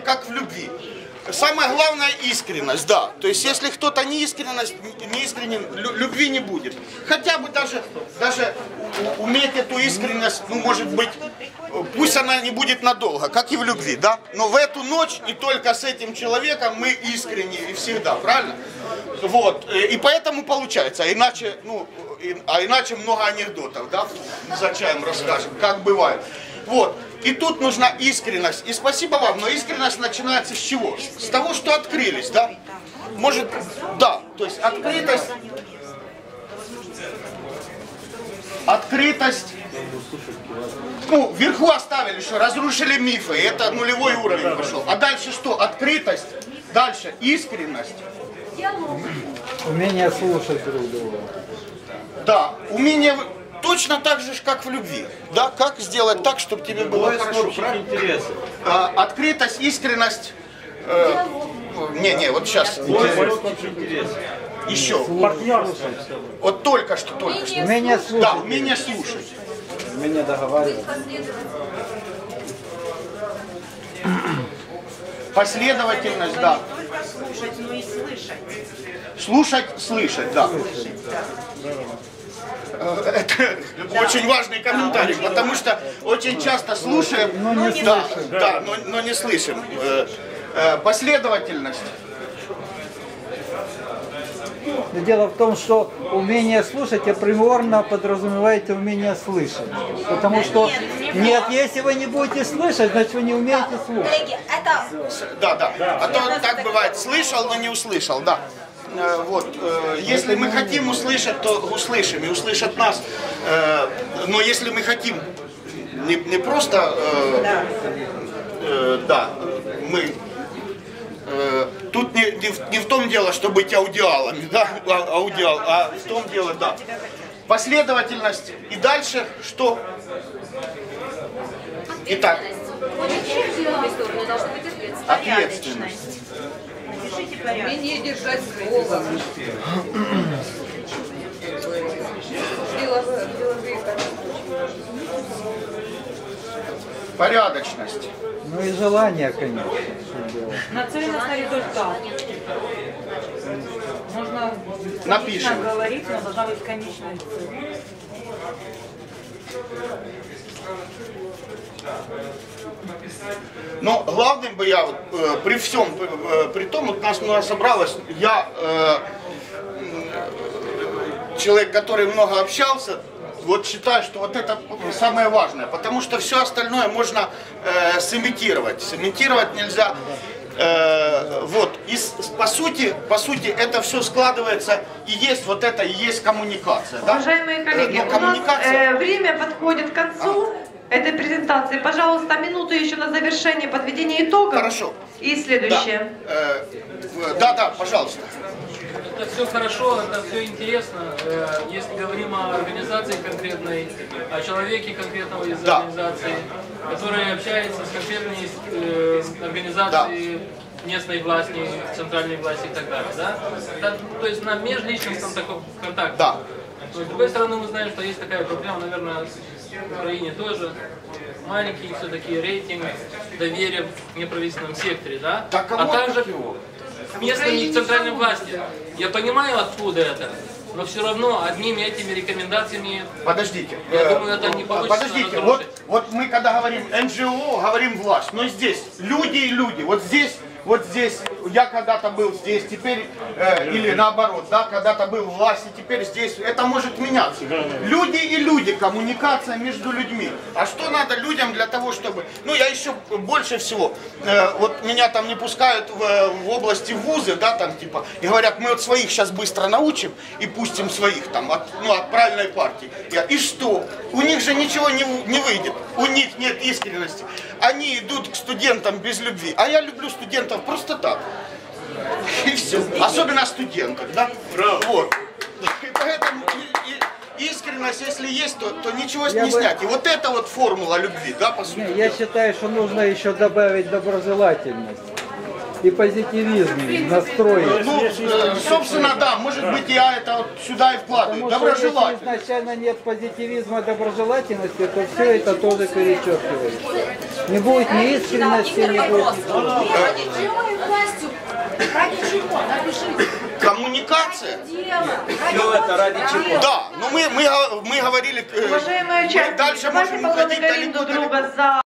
как в любви. Самое главное искренность, да. То есть если кто-то не искренность, не искренен, лю- любви не будет. Хотя бы даже, даже уметь эту искренность, ну может быть, пусть она не будет надолго, как и в любви, да. Но в эту ночь и только с этим человеком мы искренни и всегда, правильно? Вот. И поэтому получается. Иначе, ну, а иначе много анекдотов, да, за чаем расскажем, как бывает. Вот. И тут нужна искренность. И спасибо вам, но искренность начинается с чего? С того, что открылись, да? Может, да, то есть открытость, открытость, ну, вверху оставили, что разрушили мифы, и это нулевой уровень пошел. А дальше что? Открытость, дальше искренность, Умение слушать друг друга. да, умение точно так же, ж, как в любви, да, как сделать так, чтобы тебе было хорошо, интересы. А, открытость, искренность. э, не, не, вот сейчас. Еще. Вот только что, только что. Умение Да, слушать. умение слушать. Умение договариваться. Последовательность, да. Только слушать, но и слышать. Слушать, слышать, да. Э, Это очень важный комментарий, потому что очень часто слушаем, да, да, но, но не слышим. Э, э, Последовательность. Но дело в том, что умение слушать априорно подразумеваете умение слышать. Потому что нет, если вы не будете слышать, значит вы не умеете слушать. Коллеги, это Да, да. А то так бывает, слышал, но не услышал, да. Э, Вот, э, если мы хотим услышать, то услышим и услышат нас. Э, Но если мы хотим не, не просто, э, э, да, мы э, тут не, не, в, не в том дело, что быть аудиалами, да, а- аудиал, а в том дело, да. Последовательность и дальше что? Итак, ответственность. Держите порядок. Умение держать слово. Порядочность. Ну и желание, конечно. Нацеленность на результат. Можно Напишем. говорить, но должна быть конечная цель. Но главным бы я вот, э, при всем, э, при том, вот нас много собралось, я э, человек, который много общался, вот считаю, что вот это самое важное, потому что все остальное можно э, сымитировать. Сымитировать нельзя. Э, вот, и по сути, по сути, это все складывается, и есть вот это, и есть коммуникация. да? Уважаемые коллеги, но у нас коммуникация- э, время подходит к концу этой презентации. Пожалуйста, минуту еще на завершение подведения итогов. Хорошо. И Да, следующее. Э, в- да, да, пожалуйста. Это все хорошо, это все интересно. Э, Если говорим о организации конкретной, о человеке конкретного из Да. организации, который общается с конкретной э, организацией местной власти, центральной власти и так далее, да? Это, то есть на межличностном таком контакте. Да. Но с другой стороны, мы знаем, что есть такая проблема, наверное, в Украине тоже. Маленький все-таки рейтинг доверия в неправительственном секторе, да? Так, а также и к центральным власти. Я понимаю, откуда это, но все равно одними этими рекомендациями Подождите. Я Э, думаю, это не получится Подождите, разрушить. вот, вот мы когда говорим НГО, говорим власть, но здесь люди и люди. Вот здесь, вот здесь, я когда-то был здесь, теперь, э, или наоборот, да, когда-то был в власти, теперь здесь. Это может меняться. Люди и люди, коммуникация между людьми. А что надо людям для того, чтобы... Ну, я еще больше всего, э, вот меня там не пускают в, в области вузы, да, там типа, и говорят, мы вот своих сейчас быстро научим и пустим своих там, от, ну, от правильной партии. Я, и что? У них же ничего не, не выйдет, у них нет искренности. Они идут к студентам без любви, а я люблю студентов просто так. И все. Особенно студентов, да? Вот. И поэтому и- и- искренность, если есть, то, то ничего с Я не бы- снять. И вот это вот формула любви, да, по сути. Не, Я считаю, что нужно еще добавить доброжелательность. И позитивизм настроить. Ну, э, собственно, да, может быть, я это вот сюда и вкладываю. Что если изначально нет позитивизма, доброжелательности, то все это тоже перечеркивается. Не будет ни искренности, не будет. Коммуникация. Все это ради чего? Да, но мы, мы, мы говорили, э, Уважаемые мы участники, дальше давайте можем уходить поблагодарим далеко, друг друга за